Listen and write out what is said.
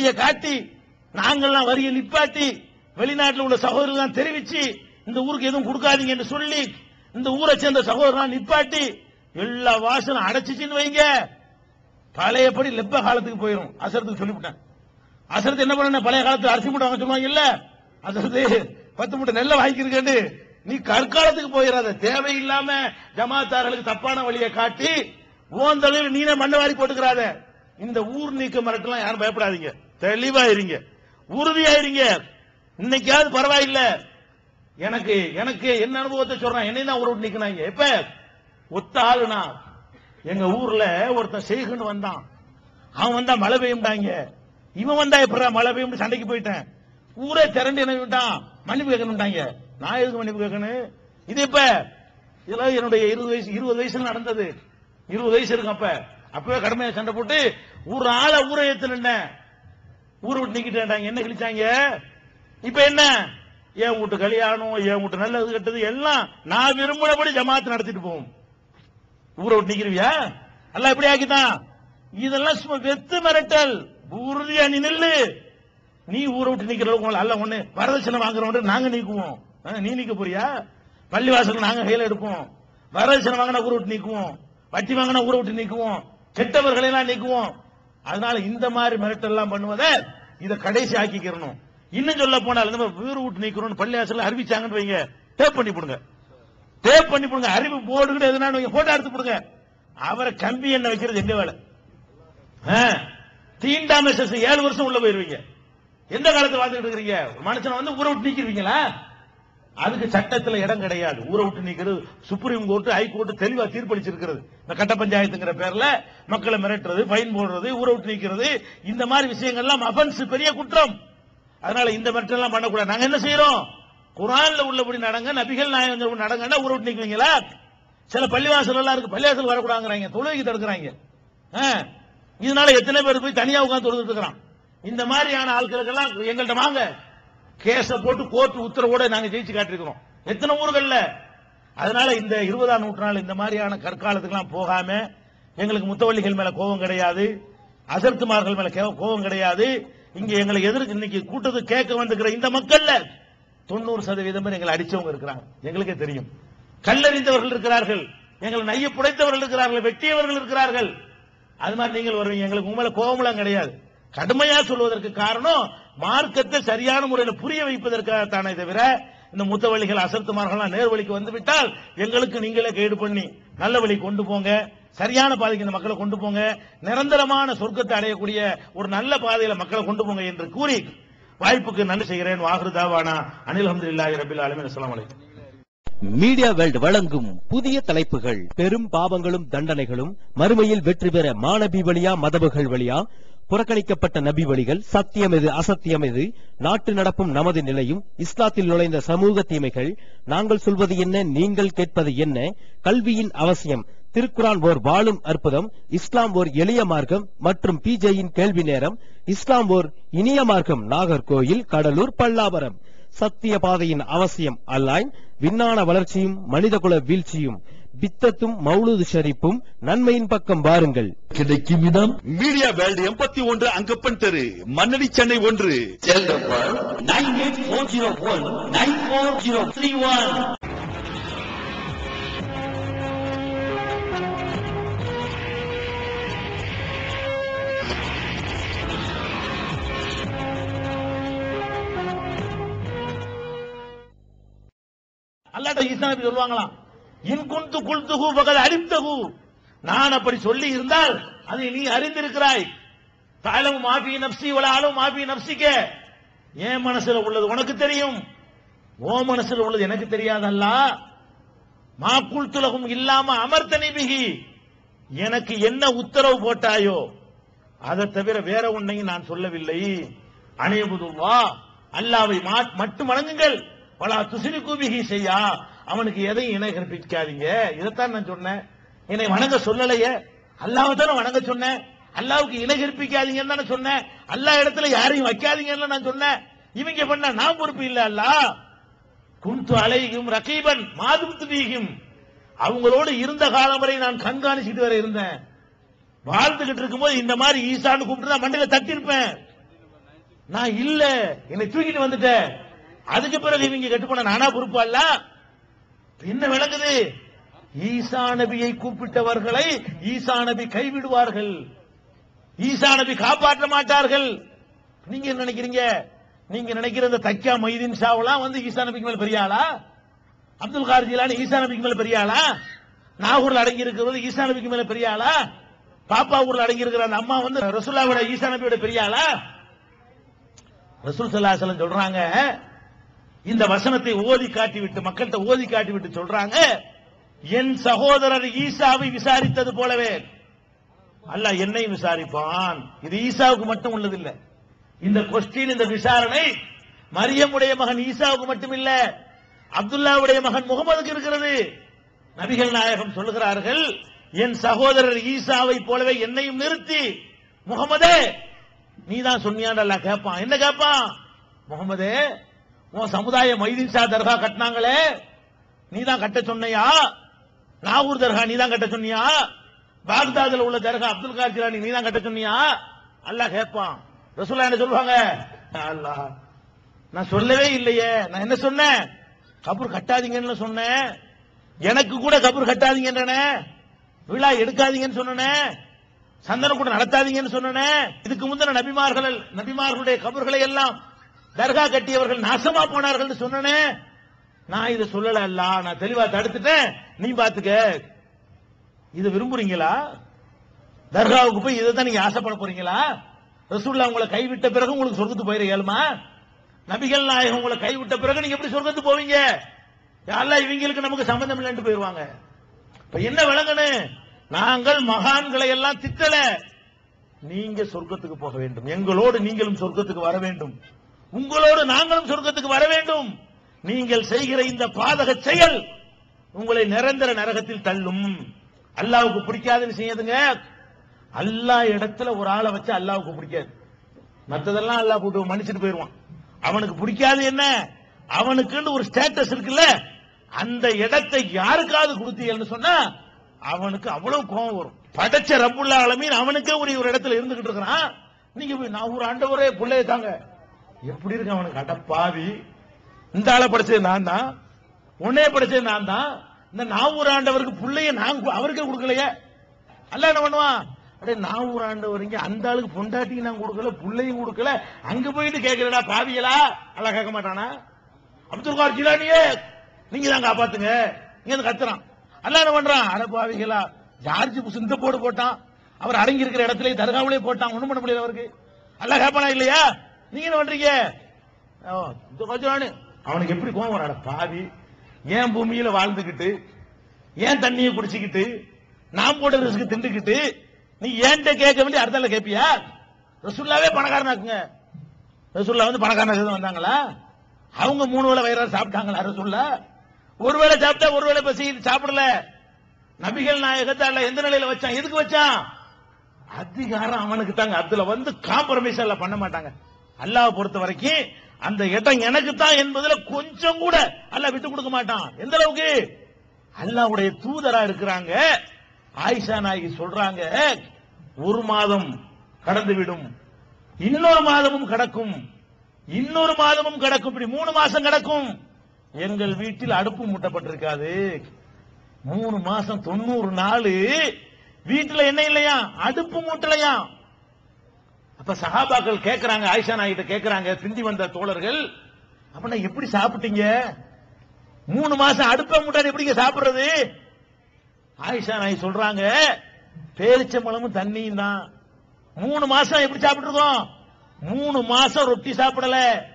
பெட்டியை காட்டி நாங்கள்லாம் வரியை நிப்பாட்டி வெளிநாட்டில் உள்ள சகோதரர்கள் தெரிவிச்சு இந்த ஊருக்கு எதுவும் கொடுக்காதீங்க என்று சொல்லி இந்த ஊரை சேர்ந்த சகோதரர் நிப்பாட்டி எல்லா வாசலும் அடைச்சிச்சின்னு வைங்க. பழையபடி லெப்ப காலத்துக்கு போயிடும் அசரத்துக்கு சொல்லிவிட்டேன். அசரத்து என்ன பண்ண பழைய காலத்தில் அரிசி மூட்டை வாங்க சொல்லுவாங்க இல்ல அசரத்து பத்து மூட்டை நெல்லை வாங்கியிருக்கேன்னு நீ கற்காலத்துக்கு போயிடாத தேவையில்லாம ஜமாத்தார்களுக்கு தப்பான வழியை காட்டி ஓந்தளவில் நீனே மண்ணை வாரி போட்டுக்கிறாத. இந்த ஊர் நீக்க மிரட்டலாம் யாரும் பயப்படாதீங்க. தெளிவா இருங்க உறுதியா இருங்க இன்னைக்காவது பரவாயில்ல. எனக்கு எனக்கு என்ன அனுபவத்தை சொல்றேன்? என்னை தான் ஊரை விட்டு நிக்கிறாங்க எப்ப? ஒத்த ஆளுனா. எங்க ஊர்ல ஒருத்தன் செய்குன்னு வந்தான். அவன் வந்தா மழை பெய்யும்டாங்க. இவன் வந்தா எப்படா மழை பெய்யும் சண்டைக்கு போயிட்டேன். ஊரே திரண்டு என்ன விட்டான். மன்னிப்பு கேட்கணும்டாங்க. நான் எதுக்கு மன்னிப்பு கேட்கணும்? இது இப்ப இதெல்லாம் என்னுடைய இருபது வயசு இருபது வயசுல நடந்தது. இருபது வயசு இருக்கும் அப்ப. அப்பவே கடுமையா சண்டை போட்டு ஒரு ஆளை ஊரை நின்னேன். ஊரை விட்டு நிக்கிட்டேன்டாங்க என்ன கிழிச்சாங்க? இப்ப என்ன? என் வீட்டு கல்யாணம் என் வீட்டு நல்லது கெட்டது எல்லாம் நான் விரும்பினபடி ஜமாத்து நடத்திட்டு போவோம். ஊரை விட்டு நிக்கிறியா எல்லாம் எப்படி ஆக்கிதான் இதெல்லாம் சும்மா வெத்து மிரட்டல். உறுதியா நீ நில்லு. நீ ஊரை விட்டு நிக்கிற அளவுக்கு அல்ல ஒண்ணு. வரதட்சணை வாங்குறவன் நாங்க நீக்குவோம். ஆ, நீ நிக்க போறியா? பள்ளிவாசல் நாங்க கையில எடுப்போம். வரதட்சணை வாங்கினா ஊரை விட்டு நீக்குவோம். வட்டி வாங்கினா ஊரை விட்டு நீக்குவோம். கெட்டவர்களை எல்லாம் நீக்குவோம். அதனால இந்த மாதிரி மிரட்டெல்லாம் பண்ணுவத இத கடைசி ஆக்கிக்கிறணும். இன்னும் சொல்ல போனால் நம்ம மாதிரி வீடு விட்டு நீக்கிறோம் பள்ளியாசல அறிவிச்சாங்கன்னு வைங்க. டேப் பண்ணி போடுங்க. டேப் பண்ணி போடுங்க. அறிவு போர்டு எதுனா போட்டோ எடுத்து போடுங்க. அவரை கம்பி என்ன வைக்கிறது எங்க வேலை? தீண்டாம ஏழு வருஷம் உள்ள போயிருவீங்க. எந்த காலத்துல வாழ்ந்துட்டு இருக்கிறீங்க? ஒரு மனுஷனை வந்து ஊரை விட்டு நீக்கிருவீங்களா? அதுக்கு சட்டத்துல இடம் கிடையாது. ஊரை விட்டு நீக்கிறது சுப்ரீம் கோர்ட் ஹைகோர்ட் தெளிவா தீர்ப்பளிச்சிருக்கிறது. இந்த கட்ட பஞ்சாயத்துங்கிற பேர்ல மக்களை மிரட்டுறது ஃபைன் போடுறது ஊரை விட்டு நீக்கிறது இந்த மாதிரி விஷயங்கள்லாம் அபன்ஸ் பெரிய குற்றம். அதனால இந்த மிரட்டல் எல்லாம் பண்ணக்கூடாது. நாங்க என்ன செய்யறோம்? குரான்ல உள்ளபடி நடங்க நபிகள் நாயகம் நடங்கன்னா ஊரை விட்டு நீக்குவீங்களா? சில பள்ளிவாசல் எல்லாம் இருக்கு பள்ளிவாசல் வரக்கூடாங்கிறாங்க தொழுகைக்கு தடுக்கிறாங்க. இதனால எத்தனை பேர் போய் தனியா உட்காந்து தொழுதுட்டு இருக்கிறான்? இந்த மாதிரியான ஆட்களுக்கெல்லாம் எங்கள்கிட்ட வாங்க. கேஸ போட்டு கோர்ட் உத்தரவோட நாங்க ஜெயிச்சு காட்டிருக்கிறோம் எத்தனை ஊர்கள்ல? அதனால இந்த இருபதாம் நூற்றாண்டு இந்த மாதிரியான கற்காலத்துக்கெல்லாம் போகாம எங்களுக்கு முத்தவள்ளிகள் மேல கோபம் கிடையாது. அசர்த்துமார்கள் மேல கே- கோபம் கிடையாது. இங்க எங்களை எதிர்க்கு இன்னைக்கு கூட்டத்து கேட்க வந்துக்கிற இந்த மக்கள்ல தொண்ணூறு சதவீதம் பேர் எங்களை அடிச்சவங்க இருக்கிறாங்க. எங்களுக்கே தெரியும். கல்லறிந்தவர்கள் இருக்கிறார்கள். எங்களை நைய புடைத்தவர்கள் இருக்கிறார்கள். வெட்டியவர்கள் இருக்கிறார்கள். அது மாதிரி நீங்கள் வருவீங்க. எங்களுக்கு உங்களை கோபமெல்லாம் கிடையாது. கடுமையா சொல்வதற்கு காரணம் மார்க்கத்தை சரியான முறையில் புரிய வைப்பதற்காகத்தானே தவிர இந்த முத்தவழிகள் அசத்துமார்கள்லாம் நேர் வழிக்கு வந்து எங்களுக்கு நீங்களே கைடு பண்ணி நல்ல வழி கொண்டு போங்க சரியான பாதைக்கு இந்த மக்களை கொண்டு போங்க நிரந்தரமான சொர்க்கத்தை அடையக்கூடிய ஒரு நல்ல பாதையில மக்களை கொண்டு போங்க என்று கூறி வாய்ப்புக்கு நன்றி செய்கிறேன். வாஹிருதாவானா அனில் அஹமதுல்லாஹி ரபில் ஆலமின். அஸ்ஸலாமு அலைக்கும். மீடியா வேர்ல்ட் வழங்கும் புதிய தலைப்புகள் பெரும் பாவங்களும் தண்டனைகளும் மறுமையில் வெற்றி பெற மாணவி வழியா மதபுகள் வழியா புறக்கணிக்கப்பட்ட நபி வழிகள் சத்தியம் எது அசத்தியம் எது? நாட்டு நடப்பும் நமது நிலையும் இஸ்லாத்தில் நுழைந்த சமூக தீமைகள் நாங்கள் சொல்வது என்ன நீங்கள் கேட்பது என்ன? கல்வியின் அவசியம் திருக்குரான் ஓர் வாழும் அற்புதம் இஸ்லாம் ஓர் எளிய மார்க்கம் மற்றும் பிஜேயின் கேள்வி நேரம் இஸ்லாம் ஓர் இனிய மார்க்கம் நாகர்கோயில் கடலூர் பல்லாவரம். சத்திய பாதையின் அவசியம் அல்லாய் விஞ்ஞான வளர்ச்சியும் மனிதகுல வீழ்ச்சியும். பித்தத்தும் மௌலூது ஷரீப்பும் நன்மையின் பக்கம் வாருங்கள். கிடைக்கும் இடம்? மீடியா வேல்டு எண்பத்தி ஒன்று அங்கப்பன் தெரு மன்னடி சென்னை ஒன்று. Nine eight four zero one nine four zero three one. அல்லாட்ட ஈசா சொல்லுவாங்களாம் இன்குந்து குல்துகு பகல் அறிந்தகு நான் அப்படி சொல்லி இருந்தால் அதை நீ அறிந்திருக்கிறாய். தாளம் மாபி நப்சி வளாலும் மாபி நப்சிக்க. என் மனசுல உள்ளது உனக்கு தெரியும்? ஓ மனசுல உள்ளது எனக்கு தெரியாதல்லா. மா குல்துலகும் இல்லாம அமர்த்தனி மிகி எனக்கு என்ன உத்தரவு போட்டாயோ அதை தவிர வேற ஒன்னையும் நான் சொல்லவில்லை. அணையபுதுவா அல்லாவை மட்டும் வணங்குங்கள். பலா துசினி கூபிகி செய்யா. அவனுக்கு எதையும் இணை கற்பிக்காதீங்க. இதைத்தான் நான் சொன்னேன். என்னை வணங்க சொல்லலையே. அல்லாவை தானே வணங்க சொன்னேன். அல்லாவுக்கு இணை கற்பிக்காதீங்கன்னு தானே சொன்னேன். அல்லா இடத்துல யாரையும் வைக்காதீங்கன்னு நான் சொன்னேன். இவங்க பண்ண நான் பொறுப்பு இல்ல அல்லா. குந்து அலைகும் ரகீபன் மாதுபத்து துபீகும் அவங்களோடு இருந்த காலம் வரை நான் கண்காணிச்சுட்டு வர இருந்தேன். வாழ்ந்துகிட்டு இருக்கும்போது இந்த மாதிரி ஈசான்னு கூப்பிட்டு தான் மண்டையில தட்டிருப்பேன் நான் இல்ல. என்னை தூக்கிட்டு வந்துட்டேன். அதுக்கு பிறகு இவங்க கெட்டு போன நானா பொறுப்பல்ல என்ன விளங்குது ஈசா நபியை கூப்பிட்டவர்களை ஈசா நபி கைவிடுவார்கள். ஈசா நபி காப்பாற்ற மாட்டார்கள். நீங்க என்ன நினைக்கிறீங்க? நீங்க நினைக்கிற இந்த தக்கியா மைதீன் ஷாவெல்லாம் வந்து ஈசா நபிக்கு மேல பெரிய ஆளா? அப்துல் கார்ஜிலான ஈசா நபிக்கு மேல பெரிய ஆளா? நாகூர்ல அடங்கி இருக்கிறது ஈசா நபிக்கு மேல பெரிய ஆளா? பாப்பா ஊர்ல அடங்கி இருக்கிற அந்த அம்மா வந்து ரசூல்லாவோட ஈசா நபியோட பெரிய ஆளா? ரசூல் ஸல்லல்லாஹு சொல்றாங்க இந்த வசனத்தை ஓதி காட்டி விட்டு மக்கள்கிட்ட ஓதி காட்டி விட்டு சொல்றாங்க என் சகோதரர் ஈசாவை விசாரித்தது போலவே. அல்ல என்னையும் விசாரிப்பான். இது ஈசாவுக்கு மட்டும் உள்ளதில்லை. இந்த கொஸ்டின் இந்த விசாரணை மரியமுடைய மகன் ஈசாவுக்கு மட்டும் இல்ல அப்துல்லாவுடைய மகன் முகமதுக்கு இருக்கிறது. நபிகள் நாயகம் சொல்லுகிறார்கள் என் சகோதரர் ஈசாவை போலவே என்னையும் நிறுத்தி முகமதே. நீதான் சொன்னியான்னு அல்லாஹ் கேட்பான் என்ன கேட்பான் முகமதே உன் சமுதாய மைதீன் ஷா தர்கா கட்டினாங்களே நீதான் கட்ட சொன்னையா? நாகூர் தர்கா நீ தான் கட்ட சொன்னியா? பாக்தாதுல உள்ள தர்கா அப்துல் கார் ஜிலானி நீதான் கட்ட சொன்னியா? அல்லாஹ் கேட்பான் ரசூலா என்ன சொல்லுவாங்க அல்லாஹ் நான் சொல்லவே இல்லையே. நான் என்ன சொன்னேன்? கபூர் கட்டாதீங்கன்னு சொன்னேன். எனக்கு கூட கபூர் கட்டாதீங்கன்றனே. விழா எடுக்காதீங்கன்னு சொன்னேன். சந்தனம் கூட நடத்தாதீங்கன்னு சொன்னேன். இதுக்கு முந்தின நபிமார்கள் நபிமார்களுடைய கபர்களை எல்லாம் தர்கா கட்டியவர்கள் நாசமா போனார்கள் சொன்னனே. நான் இதை சொல்லல அல்ல நான் தெளிவா தடுத்துட்டேன். நீ பாத்துக்க. இதை விரும்புறீங்களா? தர்காவுக்கு போய் இதை தான் நீங்க ஆசைப்பட போறீங்களா? ரசூல்லா உங்களை கைவிட்ட பிறகு உங்களுக்கு சொர்க்கத்துக்கு போயிட இயலுமா? நபிகள் நாயகம் உங்களை கைவிட்ட பிறகு நீங்க எப்படி சொர்க்கத்துக்கு போவீங்க? யாரெல்லாம் இவங்களுக்கு நமக்கு சம்பந்தம் இல்லைன்னு போயிருவாங்க. இப்ப என்ன விளங்கணு நாங்கள் மகான்களை எல்லாம் திட்டல. நீங்க சொர்க்கத்துக்கு போக வேண்டும். எங்களோடு நீங்களும் சொர்க்கத்துக்கு வர வேண்டும். உங்களோடு நாங்களும் சொர்க்கத்துக்கு வர வேண்டும். நீங்கள் செய்கிற இந்த பாதக செயல் உங்களை நிரந்தர நரகத்தில் தள்ளும். அல்லாவுக்கு பிடிக்காதுன்னு செய்யுதுங்க அல்லா இடத்துல ஒரு ஆளை வச்சு அல்லாவுக்கு பிடிக்காது. மத்ததெல்லாம் அல்லாஹ் கூட்டு மன்னிச்சுட்டு போயிருவான் அவனுக்கு பிடிக்காது என்ன? அவனுக்குன்னு ஒரு ஸ்டேட்டஸ் இருக்குல்ல. அந்த இடத்தை யாருக்காவது கொடுத்தீங்கன்னு சொன்னா அவனுக்கு அவ்வளவு கோபம் வரும். படைச்ச ரப்புல்லா அலமீன் அவனுக்கே ஒரு ஒரு இடத்துல இருந்துகிட்டு இருக்கிறான். நீங்க போய் நான் ஒரு ஆண்டவரே பிள்ளைய தாங்க. எப்படி இருக்கு அவனுக்கு? அட பாவி. இந்த ஆளை படிச்சது நான் தான். உன்னைய படிச்சது நான் தான். இந்த நாவூர் ஆண்டவருக்கு பிள்ளைய நான் அவருக்கே கொடுக்கலையே. அல்ல என்ன பண்ணுவான்? அப்படியே நாவூர் ஆண்டவர் இங்க அந்த ஆளுக்கு பொண்டாட்டியும் நான் கொடுக்கல புள்ளையும் கொடுக்கல. அங்க போயிட்டு கேட்கிறடா பாவியலா அல்ல கேட்க மாட்டானா? அப்துல் கார் ஜிலானியே நீங்க தான் காப்பாத்துங்க. இங்க இருந்து கத்துறான். அல்ல என்ன பண்றான்? அட பாவிகளா ஜார்ஜ் புஷ் இந்த போடு போட்டான். அவர் அடங்கி இருக்கிற இடத்துல தர்காவிலே போட்டான். ஒண்ணும் பண்ண முடியல அவருக்கு. அல்ல கேட்பானா இல்லையா? நீங்க என்ன பண்றீங்க? அவனுக்கு எப்படி கோவம் வராட பாவி. ஏன் பூமியில வாழ்ந்துகிட்டு ஏன் தண்ணியை குடிச்சுக்கிட்டு நான் போட்ட ரிஸ்க் திண்டுக்கிட்டு நீ ஏன்ட்ட கேட்க வேண்டிய அர்த்தம் கேட்பியா ரசுல்லாவே பணக்காரனாக்குங்க. ரசுல்லா வந்து பணக்காரனாக வந்தாங்களா? அவங்க மூணு வேளை வயிறார சாப்பிட்டாங்களா ரசுல்லா? ஒரு வேளை சாப்பிட்டா ஒரு வேளை பசி சாப்பிடல. நபிகள் நாயகத்தால எந்த நிலையில வச்சான்? எதுக்கு வச்சான்? அதிகாரம் அவனுக்கு தாங்க அதுல வந்து காம்ப்ரமைஸ் எல்லாம் பண்ண மாட்டாங்க. அல்லாஹ் பொறுத்த வரைக்கும் அந்த இடம் எனக்கு தான் என்பதுல கொஞ்சம் கூட அல்லாஹ் விட்டு கொடுக்க மாட்டான். எந்த அளவுக்கு? அல்லாவுடைய தூதரா இருக்கிறாங்க. ஆயிஷா நாயகி சொல்றாங்க ஒரு மாதம் கடந்துவிடும். இன்னொரு மாதமும் கடக்கும். இன்னொரு மாதமும் கடக்கும். இப்படி மூணு மாசம் கடக்கும். எங்கள் வீட்டில் அடுப்பு மூட்டப்பட்டிருக்காது. மூணு மாசம் தொண்ணூறு நாள் வீட்டுல என்ன இல்லையா? அடுப்பு மூட்டலையா? இப்ப சஹாபாக்கள் கேட்கிறாங்க ஆயிஷா நாயிட்ட கேட்கிறாங்க திந்தி வந்த தோழர்கள். அப்படின்னா எப்படி சாப்பிட்டீங்க? மூணு மாசம் அடுப்ப முட்டாடி எப்படிங்க சாப்பிடுறது? ஆயிஷா நாய் சொல்றாங்க பேரிச்சம்பழமும் தண்ணியும் தான். மூணு மாசம் எப்படி சாப்பிட்டுருக்கோம்? மூணு மாசம் ரொட்டி சாப்பிடல.